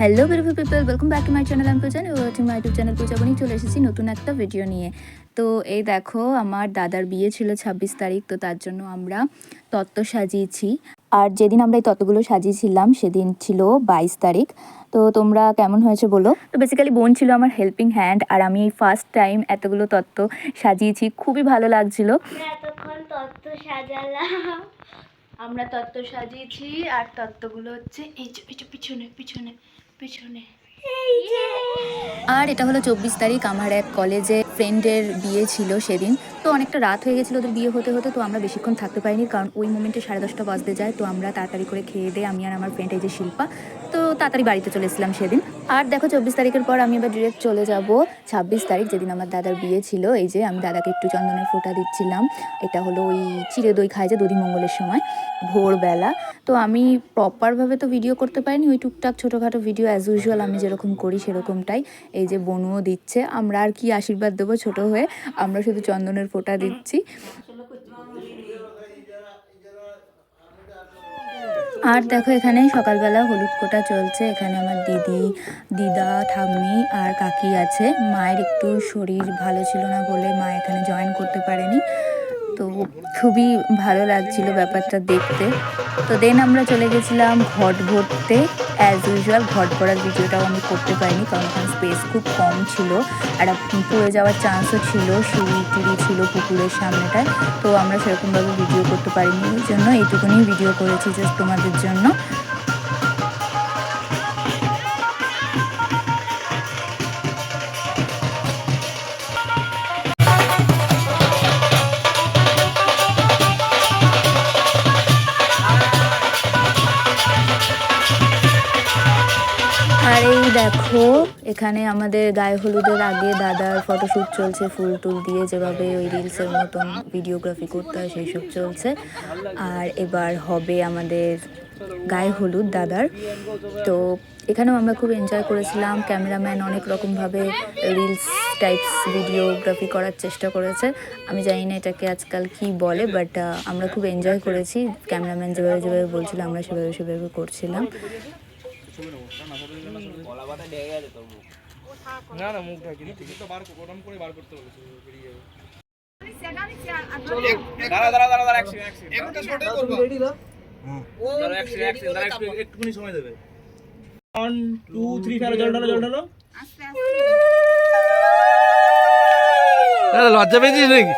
Hello beautiful people welcome back to my channel আমি Puja new watching my YouTube channel Puja Boni চলে এসেছি নতুন একটা video নিয়ে। তো এই দেখো আমার দাদার বিয়ে ছিল ছাব্বিশ তারিখ তো তার জন্য আমরা তত্ত্ব সাজিয়েছি। আর যেদিন আমরা এই তত্ত্বগুলো সাজিয়েছিলাম সেদিন ছিল বাইশ তারিখ। তো তোমরা কেমন হয়েছে বলো? তো বেসিক্যালি বোন ছিল আমার হেল্পিং হ্যান্ড আর আমি এই ফার্স্ট টাইম এতগুলো তত্ত্ব সাজিয়েছি। খুবই ভালো লাগছিল। এতক্ষণ তত্ত্ব সাজালাম। আমরা তত্ত্ব সাজিয়েছি আর তত্ত্বগুলো হচ্ছে এই যে পিছনে পিছনে। পিছনে। আর এটা হলো চব্বিশ তারিখ আমার এক কলেজে ফ্রেন্ডের বিয়ে ছিল সেদিন। তো অনেকটা রাত হয়ে গেছিল ওদের বিয়ে হতে হতে, তো আমরা বেশিক্ষণ থাকতে পারিনি। কারণ ওই মোমেন্টে সাড়ে দশটা বাজতে যায়, তো আমরা তাড়াতাড়ি করে খেয়ে দিয়ে আমি আর আমার ফ্রেন্ড এই যে শিল্পা, তো তাড়াতাড়ি বাড়িতে চলে এসেছিলাম সেদিন। আর দেখো চব্বিশ তারিখের পর আমি এবার ডিরেক্ট চলে যাব। ছাব্বিশ তারিখ যেদিন আমার দাদার বিয়ে ছিল, এই যে আমি দাদাকে একটু চন্দনের ফোঁটা দিচ্ছিলাম। এটা হলো ওই চিড়ে দই খায় যে দধি মঙ্গলের সময়, ভোরবেলা। তো আমি প্রপারভাবে তো ভিডিও করতে পারিনি, ওই টুকটাক ছোটোখাটো ভিডিও অ্যাজ ইউজুয়াল আমি যেরকম করি সেরকমটাই। এই যে বনুও দিচ্ছে, আমরা আর কি আশীর্বাদ দেবো ছোট হয়ে, আমরা শুধু চন্দনের ফোঁটা দিচ্ছি। আর দেখো এখানে সকালবেলা হলুদ কোটা চলছে এখানে আমার দিদি দিদা ঠাম্মি আর কাকি আছে। মায়ের একটু শরীর ভালো ছিল না বলে মা এখানে জয়েন করতে পারেনি। তো খুবই ভালো লাগছিল ব্যাপারটা দেখতে। তো দেন আমরা চলে গেছিলাম ঘট ভরতে অ্যাজ ইউজুয়াল ঘট করার ভিডিওটাও আমি করতে পারিনি, কারণ ওখানে স্পেস খুব কম ছিল। আর পড়ে যাওয়ার চান্সও ছিল, সিঁড়ি টিড়ি ছিল পুকুরের সামনেটায়, তো আমরা সেরকমভাবে ভিডিও করতে পারিনি। এই জন্য এইটুকুনি ভিডিও করেছি জাস্ট তোমাদের জন্য। দেখো, এখানে আমাদের গায়ে হলুদের আগে দাদার ফটোশ্যুট চলছে, ফুল টুল দিয়ে যেভাবে ওই রিলসের মতন ভিডিওগ্রাফি করতে হয় সেই সব চলছে। আর এবার হবে আমাদের গায়ে হলুদ দাদার। তো এখানেও আমরা খুব এনজয় করেছিলাম। ক্যামেরাম্যান অনেক রকমভাবে রিলস টাইপস ভিডিওগ্রাফি করার চেষ্টা করেছে। আমি জানি না এটাকে আজকাল কি বলে বাট আমরা খুব এনজয় করেছি। ক্যামেরাম্যান যেভাবে যেভাবে বলছিল, আমরা সেভাবে সেভাবে করছিলাম। না না করে বার করতে দাঁড়া এক একটুখানি সময় দেবে 1 2 3 ফেলো জল ঢালো জল ঢালো দাদা লজ্জা পেয়েছিস নাকি?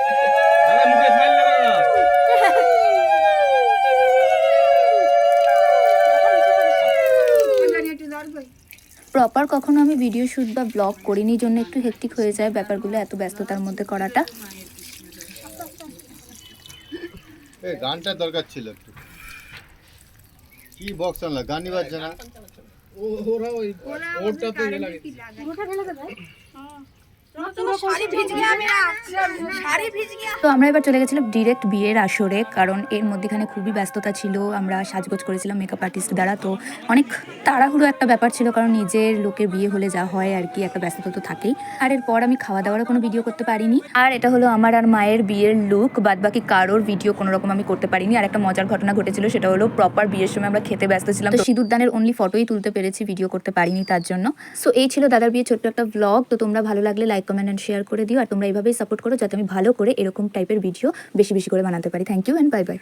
প্রপার কখনো আমি ভিডিও শ্যুট বা ব্লগ করিনি জন্য একটু হেক্টিক হয়ে যায় ব্যাপারগুলো এত ব্যস্ততার মধ্যে করাটা। এই গানটার দরকার ছিল একটু। কি বক্স আনলা? গানই বাজছে না। ওরা ওই ওরটা তো ইয়ে লাগে তো আমরা এবার চলে গেছিলাম ডিরেক্ট বিয়ের আসরে কারণ এর মধ্যেখানে খুবই ব্যস্ততা ছিল আমরা সাজগোজ করেছিলাম মেকআপ আর্টিস্ট দ্বারা তো অনেক তাড়াহুড়ো একটা ব্যাপার ছিল কারণ নিজের লোকের বিয়ে হলে যা হয় আর কি একটা ব্যস্ততা তো থাকেই। আর এরপর আমি খাওয়া দাওয়ারও কোনো ভিডিও করতে পারিনি। আর এটা হলো আমার আর মায়ের বিয়ের লুক বাদ বাকি কারোর ভিডিও কোনো রকম আমি করতে পারিনি। আর একটা মজার ঘটনা ঘটেছিল সেটা হলো প্রপার বিয়ের সময় আমরা খেতে ব্যস্ত ছিলাম তো সিঁদুরদানের অনলি ফটোই তুলতে পেরেছি ভিডিও করতে পারিনি তার জন্য। সো এই ছিল দাদার বিয়ে ছোট্ট একটা ব্লগ তো তোমরা ভালো লাগলে লাইক কমেন্ট অ্যান্ড শেয়ার করে দিও, আর তোমরা এইভাবেই সাপোর্ট করো যাতে আমি ভালো করে এরকম টাইপের ভিডিও বেশি বেশি করে বানাতে পারি। Thank you and bye bye